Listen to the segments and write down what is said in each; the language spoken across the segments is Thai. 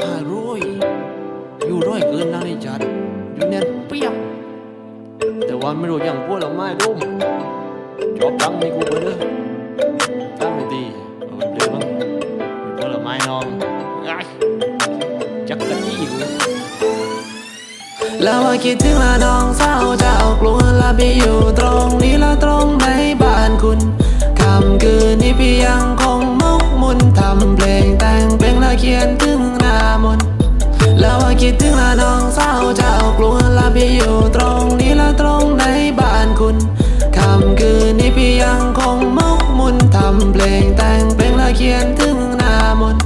ห้าร้อยอยู่ร้อยเกินนะนี่จัดอยู่แน่นเปียบแต่ว่าไม่รู้อย่างพวกเราไม่รู้จบตั้งไม่กูไปเด้อตั้งไม่ดีเอาไปเลยมั้งพวกเราไม่นองไอ้จักกันยี่เลยแล้วว่าคิดถึงละน้องสาจะเอากลัวละพี่อยู่ตรงนี้ละ แล้วว่าคิดถึงละน้องสาวจะเอากลัวละพี่อยู่ตรงนี้ละตรงในบ้านคุณคำคืนนี้พี่ยังคงมกมุนทำเพลงแต่งเพลงและเขียนถึงหน้ามน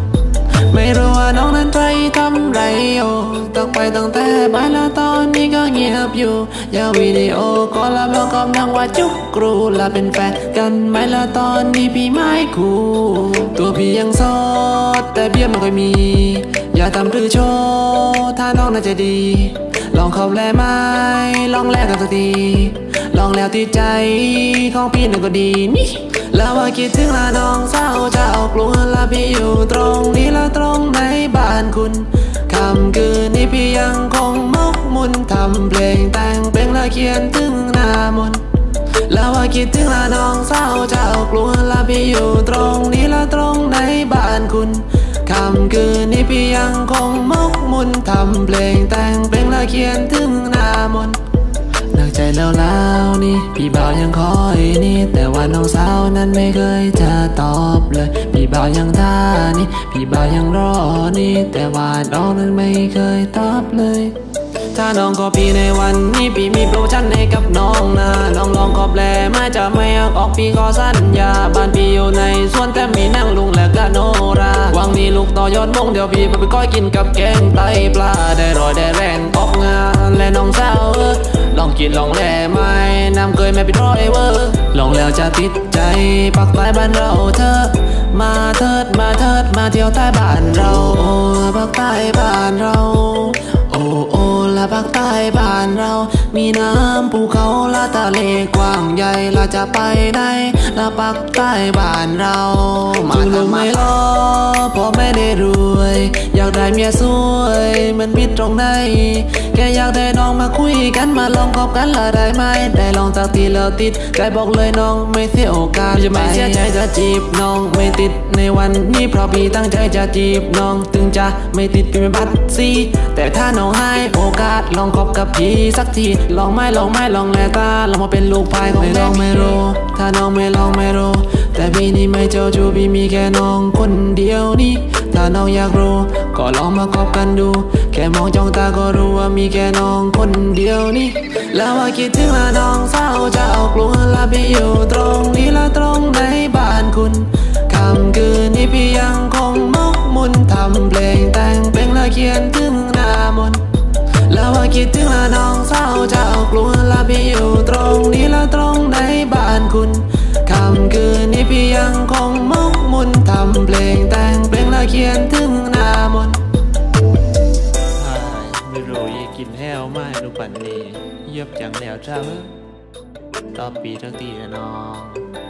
ไม่รู้ว่าน้องนั้นใจทำไรอยู่ต้องไปตั้งแต่บ่ายแล้วตอนนี้ก็เงียบอยู่อย่าวิดีโอคอลแล้วบอกกับนางว่าจุกกรูและเป็นแฟนกันไหมแล้วตอนนี้พี่ไม่คู่ตัวพี่ยังโสดแต่เบี้ยไม่ค่อยมี อย่าทำพือโชว์ถ้าน้องน่าจะดี ลองเข้าแลไหมลองแลกกันสักทีลองแล้วติดใจของพี่นั่นก็ดีนี่แล้วว่าคิดถึงละน้องสาจะเอากลัวละพี่อยู่ตรงนี้ละตรงในบ้านคุณคำคืนนี้พี่ยังคงมกมุนทำเพลงแต่งเพลงและเขียนถึงหน้ามนแล้วว่าคิดถึงละน้องสาจะเอากลัวละพี่อยู่ตรงนี้ละตรงในบ้านคุณ คำคืนนี้พี่ยังคงมกมุนทำเพลงแต่งเพลงและเขียนถึงหน้ามนต์เลิกใจแล้วแล้วนี่ พี่บ่าวยังคอยนี่ แต่ว่าน้องสาวนั้นไม่เคยจะตอบเลย พี่บ่าวยังท่านี่ พี่บ่าวยังรอนี่ แต่ว่าน้องนั้นไม่เคยตอบเลยถ้าน้องก็พี่ในวันนี้พี่มีโปรโมชั่นให้กับน้องนะน้องลองกอบแลมาจะไม่อยากออกพี่ขอสัญญาบ้านพี่อยู่ในสวนแต่มีนั่งลุงและก็โนรา อยอดมงเดี๋ยวพี่ไปก้อยกินกับแกงไตปลาได้รอยได้แรงออกงานและน้องสาวลองกินลองแลไหมน้ำเคยไม่เป็นร้อยเวอร์ลองแล้วจะติดใจปักใต้บ้านเราเธอ มาเถิดมาเถิดมาเที่ยวใต้บ้านเราปักใต้บ้านเราโอ้โอ้ละภาคใต้บ้านเรา มีน้ำภูเขาละทะเลกว้างใหญ่ละจะไปไหนละภาคใต้บ้านเรา มาทำไมล้อเพราะ ได้เมียสวย มันผิดตรงไหนแค่อยากได้น้องมาคุยกันมาลองคบกันละได้ไหม ได้ลองจากทีแล้วติด ใจบอกเลยน้องไม่เสียโอกาสจะไม่เสียใจจะจีบน้องไม่ติดในวันนี้เพราะพี่ตั้งใจจะจีบน้องถึงจะไม่ติดเป็นบัตรซีแต่ถ้าน้องให้โอกาสลองคบกับพี่สักที ลองไม่ลองไม่ลองแลตาลองมาเป็นลูกพายของไม่ลองไม่รู้ ถ้าน้องไม่ลองไม่รู้ แต่พี่นี่ไม่เจ้าชู้พี่มีแค่น้องคนเดียวนี่ถ้าน้องอยากรู้ ก็ลองมาคบกันดู แค่มองจ้องตาก็รู้ว่ามีแค่น้องคนเดียวนี่ แล้วว่าคิดถึงละน้องสาจะเอากลัวละพี่อยู่ตรงนี้ละตรงในบ้านคุณคำคืนนี้พี่ยังคงมกมุนทำเพลงแต่งเพลงละเขียนถึงหน้ามนแล้วว่าคิดถึงละน้องสาจะเอากลัวละพี่อยู่ตรงนี้ละตรงในบ้านคุณ ยังคงมุกมุ่นทำเพลงแต่งเพลงและเขียนถึงนามนไม่รู้ยกินแห้วไม่รู้ปันนี้เยียบจังแล้วจ้าต่อปีทั้งตีนะน้อง